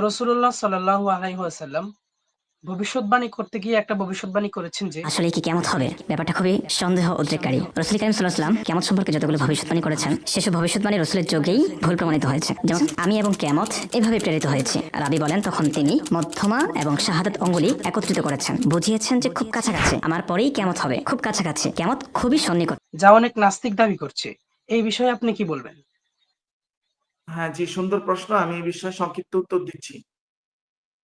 রসুল্লাহ সাল্লাহ আলাইসাল্লাম ভবিষ্যৎবাণী করতে গিয়ে একটা ভবিষ্যৎবাণী করেছেন যে আসলে কি কেমত হবে? ব্যাপারটা খুবই সন্দেহ উদ্রেককারী। রসুল করিম সাল্লাহাম কেমত সম্পর্কে যতগুলো ভবিষ্যৎবাণী করেছেন সেসব ভবিষ্যৎবাণী রসুলের যোগেই ভুল প্রমাণিত হয়েছে। যেমন আমি এবং কেমত এভাবে প্রেরিত হয়েছি। রাবি বলেন তখন তিনি মধ্যমা এবং শাহাদাত অঙ্গুলি একত্রিত করেছেন। বুঝিয়েছেন যে খুব কাছাকাছি। আমার পরেই কেমত হবে। খুব কাছাকাছি। কেমত খুবই সন্নিকট যা অনেক নাস্তিক দাবি করছে। এই বিষয়ে আপনি কি বলবেন? হ্যাঁ জি সুন্দর প্রশ্ন আমি এই বিষয়ে সংক্ষিপ্ত উত্তর দিচ্ছি।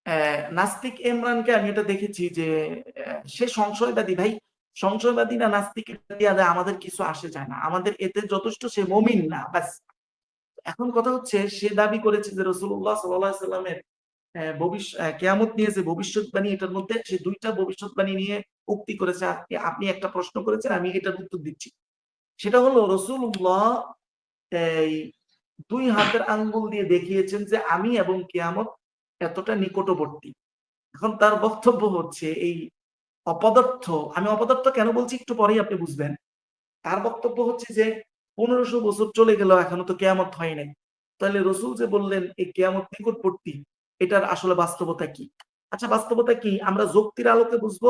আহ, নাস্তিক ইমরানকে আমি এটা দেখেছি যে সে সংশয়বাদী ভাই। সংশয়বাদী না নাস্তিক আমাদের কিছু আসে যায় না। আমাদের এতে যথেষ্ট সে মমিন না ব্যাস। এখন কথা হচ্ছে সে দাবি করেছে যে রসুল্লাহ সাল্লাহ সাল্লামের ভবিষ্যৎ কেয়ামত নিয়ে যে ভবিষ্যৎবাণী এটার মধ্যে সে দুইটা ভবিষ্যৎবাণী নিয়ে উক্তি করেছে। আপনি আপনি একটা প্রশ্ন করেছেন আমি এটার উত্তর দিচ্ছি। সেটা হলো রসুল্লাহ দুই হাতের আঙ্গুল দিয়ে দেখিয়েছেন যে আমি এবং কেয়ামত এতটা নিকটবর্তী। এখন তার বক্তব্য হচ্ছে এই অপদার্থ, আমি অপদার্থ কেন বলছি একটু পরেই আপনি বুঝবেন। তার বক্তব্য হচ্ছে যে পনেরোশো বছর চলে গেল এখনও তো কেয়ামত হয় নাই। তাহলে রসুল যে বললেন, এই কেয়ামত নিকটবর্তী, এটার আসলে বাস্তবতা কি? আচ্ছা বাস্তবতা কি? আমরা যুক্তির আলোকে বুঝব,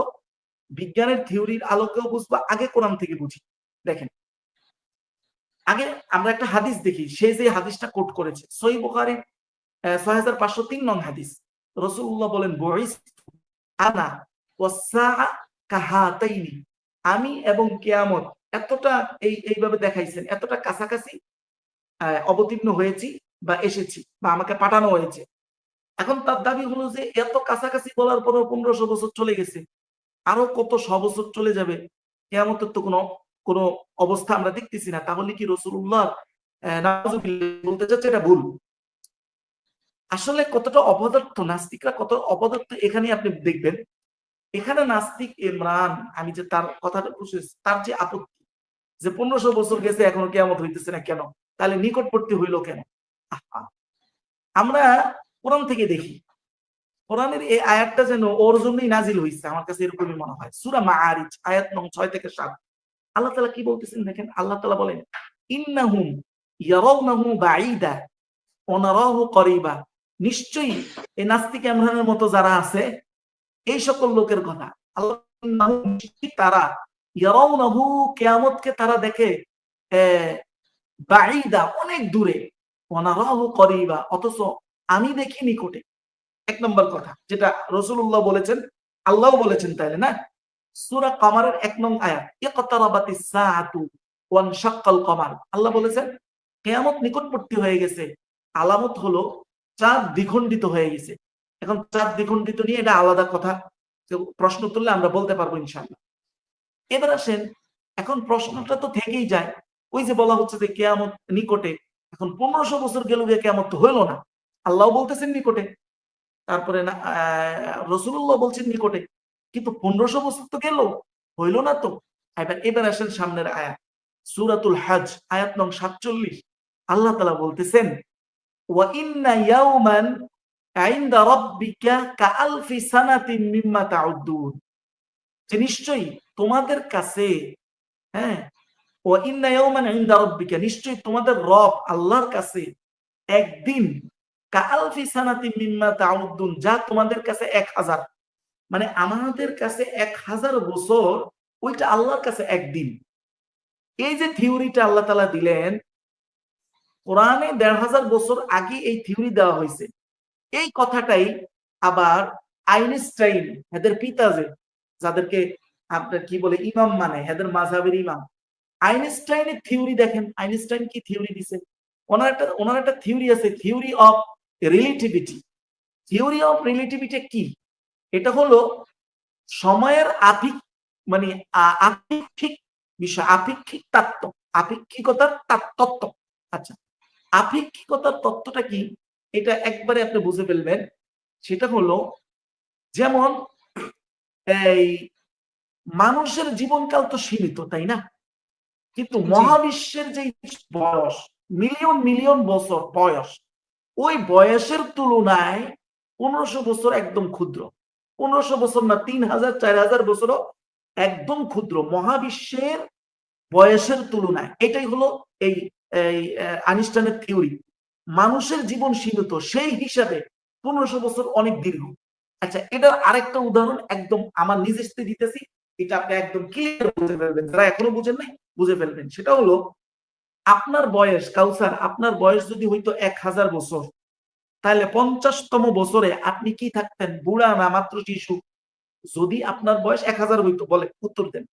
বিজ্ঞানের থিওরির আলোকেও বুঝব, আগে কোরআন থেকে বুঝি। দেখেন আগে আমরা একটা হাদিস দেখি, সে যে হাদিসটা কোট করেছে সই বুখারির ছয় হাজার পাঁচশো তিন নং হাদিস। রসুল্লাহ বলেন বইস আনা আমি এবং কেয়ামত এতটা এই, এইভাবে দেখাইছেন, এতটা কাছাকাছি অবতীর্ণ হয়েছি বা এসেছি বা আমাকে পাঠানো হয়েছে। এখন তার দাবি হলো যে এত কাছাকাছি বলার পরও পনেরোশো বছর চলে গেছে। আরও কত শ বছর চলে যাবে? কেয়ামতের তো কোনো কোনো অবস্থা আমরা দেখতেছি না, তাহলে কি রসুল্লাহ বলতে চাচ্ছে এটা ভুল? আসলে কতটা অপদার্থ, নাস্তিকরা কত অপদার্থ এখানে আপনি দেখবেন। এখানে নাস্তিক ইমরান, আমি যে তার কথাটা তার যে আপত্তি, যে পনেরোশো বছর গেছে, এখনও কেমন হইতেছে না কেন? তাহলে নিকটবর্তী হইল কেন? আমরা কোরআন থেকে দেখি, কোরআনের এই আয়াতটা যেন ওর জন্যই নাজিল হয়েছে আমার কাছে এরকমই মনে হয়। সুরা মা মাআরিজ, আয়াত নং ছয় থেকে সাত। আল্লাহ তালা কি বলতেছেন দেখেন? আল্লাহ তালা বলেন, ইন্নাহুম ইয়ারাউনাহু বাঈদা ওয়া নারাহু করিবা। নিশ্চয়ই এই নাস্তিক ইমরানের মতো যারা আছে, এই সকল লোকের কথা। আল্লাহ তারা ইয়ারাউনাহু কিয়ামতকে তারা দেখে বাঈদা অনেক দূরে। ওয়া নারাহু করিবা, অথচ আমি দেখি নিকটে। এক নম্বর কথা, যেটা রসুল্লাহ বলেছেন আল্লাহ বলেছেন তাইলে না? সুরা কামারের এক নং আয়াত ওয়ানশাক্কাল কমার। আল্লাহ বলেছেন, কেয়ামত নিকটবর্তী হয়ে গেছে। আলামত হলো চাঁদ দ্বিখণ্ডিত হয়ে গেছে। এখন চাঁদ দ্বিখণ্ডিত নিয়ে এটা আলাদা কথা। প্রশ্ন তুললে আমরা বলতে পারব ইনশাল্লাহ এবার আসেন, এখন প্রশ্নটা তো থেকেই যায়। ওই যে বলা হচ্ছে যে কেয়ামত নিকটে, এখন পনেরোশো বছর গেল গিয়ে কেয়ামত তো হইল না। আল্লাহ বলতেছেন নিকটে। তারপরে না রসুল্লাহ বলছেন নিকটে। কিন্তু পনেরোশো বছর তো গেল, হইল না তো? এবার এবার আসেন সামনের আয়াত, সুরাতুল হাজ আয়াত নং সাতচল্লিশ। আল্লাহ তালা বলতেছেন নিশ্চয়ই তোমাদের কাছে হ্যাঁ নিশ্চয়ই তোমাদের রব আল্লাহর কাছে একদিন কাআলফি সানাতিন মিম্মা তাউদ্দুন, যা তোমাদের কাছে এক হাজার। মানে আমাদের কাছে এক হাজার বছর, ওইটা আল্লাহর কাছে একদিন। এই যে থিওরিটা আল্লাহ তালা দিলেন, কোরআনে দেড় হাজার বছর আগে এই থিওরি দেওয়া হয়েছে। এই কথাটাই আবার আইনস্টাইন এদের পিতা যে, যাদেরকে আপনার কি বলে, ইমাম মানে এদের মাঝাবের ইমাম। আইনস্টাইনের থিওরি দেখেন, আইনস্টাইন কি থিওরি দিছে? ওনার একটা ওনার একটা থিওরি আছে, theory of relativity. Theory of relativity কি? এটা হলো সময়ের আপিক মানে আপেক্ষিক বিষয় আপেক্ষিক তত্ত্ব আপেক্ষিকতার তাত- তত্ত্ব আচ্ছা আপেক্ষিকতার তত্ত্বটা কি? এটা একবারে আপনি বুঝে ফেলবেন। সেটা হলো যেমন এই মানুষের জীবনকাল তো সীমিত তাই না? কিন্তু মহাবিশ্বের যে বয়স মিলিয়ন মিলিয়ন বছর বয়স ওই বয়সের তুলনায় পনেরোশো বছর একদম ক্ষুদ্র। পনেরোশো বছর না, তিন হাজার, চার হাজার বছরও একদম ক্ষুদ্র, মহাবিশ্বের বয়সের তুলনায়। এটাই হলো এই আইনস্টাইনের থিওরি মানুষের জীবন সীমিত, সেই হিসাবে পনেরোশো বছর অনেক দীর্ঘ। আচ্ছা এটা আরেকটা উদাহরণ একদম আমার নিজের সাথে দিতেছি, এটা আপনি একদম ক্লিয়ার বুঝে ফেলবেন। যারা এখনও বুঝেন নাই, বুঝে ফেলবেন। সেটা হলো, আপনার বয়স, কাউসার, আপনার বয়স যদি হইতো এক হাজার বছর তাহলে পঞ্চাশতম বছরে আপনি কি থাকতেন? বুড়া না মাত্র শিশু? যদি আপনার বয়স এক হাজার হইতো বলে উত্তর দেন।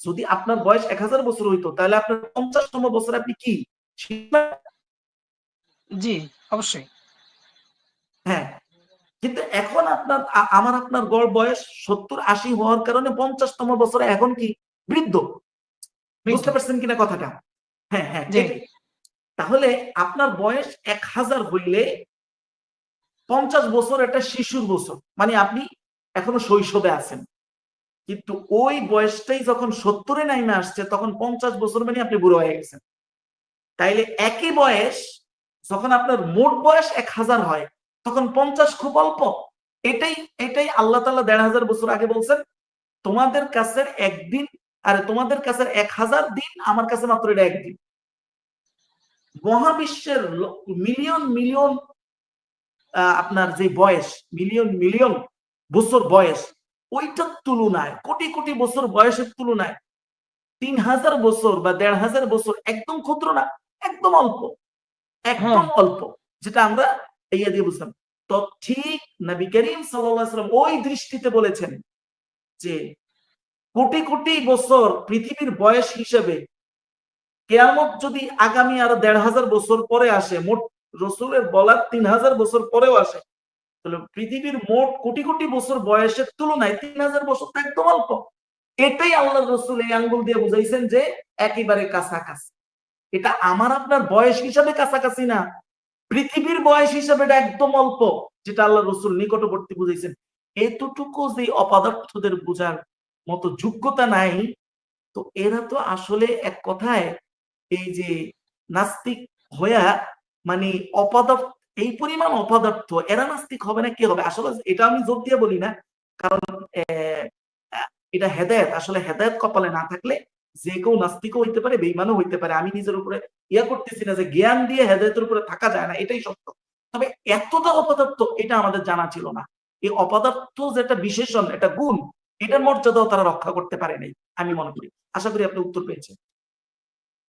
যদি আপনার বয়স এক হাজার বছর হইতো তাহলে আপনার পঞ্চাশতম বছরে আপনি কি জি অবশ্যই। হ্যাঁ। কিন্তু এখন আপনার আমার আপনার গড় বয়স সত্তর আশি হওয়ার কারণে পঞ্চাশতম বছরে এখন কি? বৃদ্ধ। বুঝতে পারছেন কিনা কথাটা? হ্যাঁ হ্যাঁ। তাহলে আপনার বয়স এক হাজার হইলে পঞ্চাশ বছর একটা শিশুর বছর। মানে আপনি এখনও শৈশবে আছেন। কিন্তু ওই বয়সটাই যখন সত্তরে নাইমে আসছে, তখন পঞ্চাশ বছর মানে আপনি বুড়ো হয়ে গেছেন। তাইলে একই বয়স যখন আপনার মোট বয়স এক হাজার হয়, তখন পঞ্চাশ খুব অল্প। এটাই এটাই আল্লাহ তাআলা দেড় হাজার বছর আগে বলছেন, তোমাদের কাছে একদিন আরে তোমাদের কাছে এক হাজার দিন, আমার কাছে মাত্র এটা একদিন। মহাবিশ্বের মিলিয়ন মিলিয়ন আপনার যে বয়স মিলিয়ন মিলিয়ন বছর বয়স ওইটার তুলনায় কোটি কোটি বছর বয়সের তুলনায় তিন হাজার বছর বা দেড় হাজার বছর একদম ক্ষুদ্র না একদম অল্প একদম অল্প যেটা আমরা ইয়ে দিয়ে বুঝলাম তো ঠিক নবী করিম সাল্লাম ওই দৃষ্টিতে বলেছেন যে কোটি কোটি বছর পৃথিবীর বয়স হিসেবে কেয়ামত যদি আগামী আরও দেড় হাজার বছর পরে আসে মোট রসুলের বলার তিন হাজার বছর পরেও আসে। তাহলে পৃথিবীর মোট কোটি কোটি বছর বয়সের তুলনায় তিন হাজার বছর তো একদম অল্প। এটাই আল্লাহ রসুল এই আঙ্গুল দিয়ে বুঝাইছেন যে একেবারে কাছাকাছি। এটা আমার আপনার বয়স হিসাবে কাছাকাছি না। পৃথিবীর বয়স হিসাবে এটা একদম অল্প, যেটা আল্লাহ রসুল নিকটবর্তী বুঝাইছেন। এতটুকু যে অপদার্থদের বোঝার মতো যোগ্যতা নাই, তো এরা তো আসলে এক কথায় এই যে নাস্তিক হইয়া মানে অপদার্থ এই পরিমাণ অপদার্থ এরা নাস্তিক হবে না, কি হবে? আসলে এটা আমি জোর দিয়ে বলি না, কারণ এটা হেদায়ত। আসলে হেদায়ত কপালে না থাকলে যে কেউ নাস্তিকও হইতে পারে বেইমানও হইতে পারে। আমি নিজের উপরে ইয়া করতেছি না যে জ্ঞান দিয়ে হেদায়তের উপরে থাকা যায় না, এটাই সত্য। তবে এতটা অপদার্থ এটা আমাদের জানা ছিল না। এই অপদার্থ যেটা বিশেষণ এটা গুণ, এটার মর্যাদাও তারা রক্ষা করতে পারে নাই, আমি মনে করি। আশা করি আপনি উত্তর পেয়েছেন।